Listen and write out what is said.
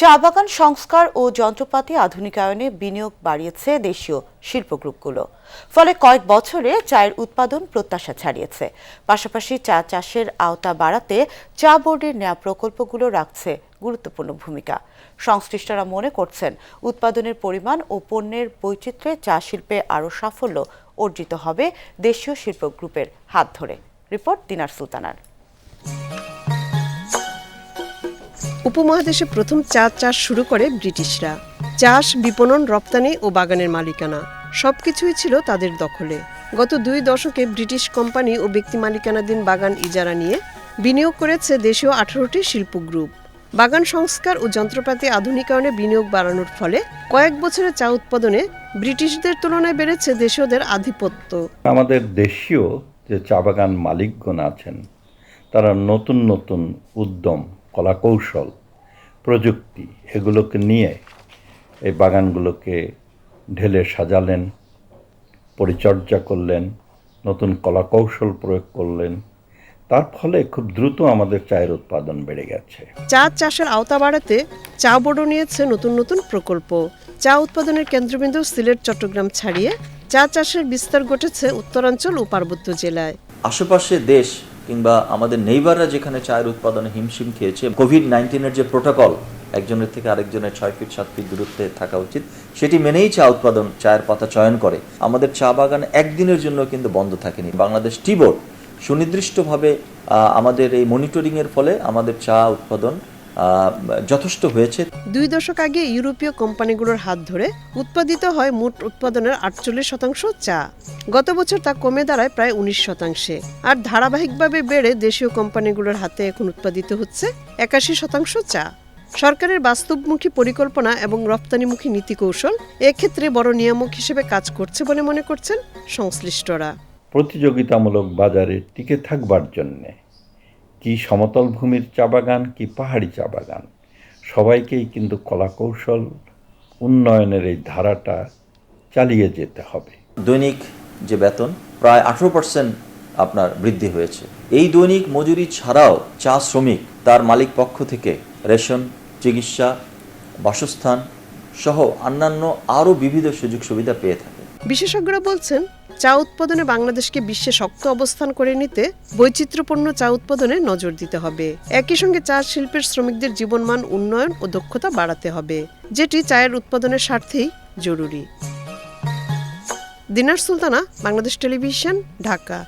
চা বাগান সংস্কার ও যন্ত্রপাতি আধুনিকায়নে বিনিয়োগ বাড়িয়েছে দেশীয় শিল্প গ্রুপগুলো ফলে কয়েক বছরে চায়ের উৎপাদন প্রত্যাশা ছাড়িয়েছে। পাশাপাশি চা চাষের আওতা বাড়াতে চা বোর্ডের নেওয়া প্রকল্পগুলো রাখছে গুরুত্বপূর্ণ ভূমিকা। সংশ্লিষ্টরা মনে করছেন, উৎপাদনের পরিমাণ ও পণ্যের বৈচিত্র্যে চা শিল্পে আরও সাফল্য অর্জিত হবে দেশীয় শিল্প গ্রুপের হাত ধরে। রিপোর্ট দিনার সুলতানার। উপমহাদেশে প্রথম চা চাষ শুরু করে ব্রিটিশরা। চাষ, বিপণন, রপ্তানি ও বাগানের মালিকানা সবকিছুই ছিল তাদের দখলে। গত দুই দশকে ব্রিটিশ কোম্পানি ও ব্যক্তি মালিকানাধীন বাগান ইজারা নিয়ে বিনিয়োগ করেছে দেশীয় আঠারোটি শিল্প গ্রুপ। বাগান সংস্কার ও যন্ত্রপাতি আধুনিকায়নে বিনিয়োগ বাড়ানোর ফলে কয়েক বছরে চা উৎপাদনে ব্রিটিশদের তুলনায় বেড়েছে দেশীয়দের আধিপত্য। আমাদের দেশীয় যে চা বাগান মালিকগণ আছেন, তারা নতুন নতুন উদ্যম কলাকৌশল প্রযুক্তি এগুলোকে নিয়ে এই বাগানগুলোকে ঢেলে সাজালেন পরিচর্যা করলেন নতুন কলাকৌশল প্রয়োগ করলেন। তার ফলে খুব দ্রুত আমাদের চায়ের উৎপাদন বেড়ে গেছে। চা চাষের আওতা বাড়াতে চা বোর্ডও নিয়েছে নতুন নতুন প্রকল্প। চা উৎপাদনের কেন্দ্রবিন্দু সিলেট চট্টগ্রাম ছাড়িয়ে চা চাষের বিস্তার ঘটেছে উত্তরাঞ্চল ও পার্বত্য জেলায়। আশেপাশে দেশ কিংবা আমাদের নেইবাররা যেখানে চায়ের উৎপাদনে হিমশিম খেয়েছে কোভিড নাইন্টিনের যে প্রোটোকল একজনের থেকে আরেকজনের ছয় ফিট সাত ফিট দূরত্বে থাকা উচিত, সেটি মেনেই চা উৎপাদন, চায়ের পাতা চয়ন করে। আমাদের চা বাগান একদিনের জন্য কিন্তু বন্ধ থাকেনি। বাংলাদেশ টি বোর্ড সুনির্দিষ্টভাবে আমাদের এই মনিটরিংয়ের ফলে আমাদের চা উৎপাদন যথেষ্ট হয়েছে। দুই দশক আগে ইউরোপীয় কোম্পানিগুলোর হাত ধরে উৎপাদিত হয় মোট উৎপাদনের আটচল্লিশ শতাংশ চা। গত বছর তা কমে দাঁড়ায় প্রায় উনিশ শতাংশে। আর ধারাবাহিকভাবে বেড়ে দেশীয় কোম্পানিগুলোর হাতে এখন উৎপাদিত হচ্ছে একাশি শতাংশ চা। সরকারের বাস্তবমুখী পরিকল্পনা এবং রপ্তানিমুখী নীতি কৌশল এক্ষেত্রে বড় নিয়ামক হিসেবে কাজ করছে বলে মনে করছেন সংশ্লিষ্টরা। প্রতিযোগিতামূলক বাজারে টিকে থাকবার জন্যে কি সমতল ভূমির চা বাগান কি পাহাড়ি চা বাগান। সবাইকেই কিন্তু কলাকৌশল উন্নয়নের এই ধারাটা চালিয়ে যেতে হবে। দৈনিক যে বেতন প্রায় আঠেরো পার্সেন্ট আপনার বৃদ্ধি হয়েছে। এই দৈনিক মজুরি ছাড়াও চা শ্রমিক তার মালিক পক্ষ থেকে রেশন চিকিৎসা বাসস্থান সহ অন্যান্য আরও বিবিধ সুযোগ সুবিধা পেয়ে থাকে। বিশেষজ্ঞরা বলছেন চা উৎপাদনে বাংলাদেশকে বিশ্বে শক্ত অবস্থান করে নিতে বৈচিত্র্যপূর্ণ চা উৎপাদনে নজর দিতে হবে। একই সঙ্গে চা শিল্পের শ্রমিকদের জীবনমান, উন্নয়ন ও দক্ষতা বাড়াতে হবে, যেটি চায়ের উৎপাদনের স্বার্থেই জরুরি। দিনার সুলতানা, বাংলাদেশ টেলিভিশন, ঢাকা।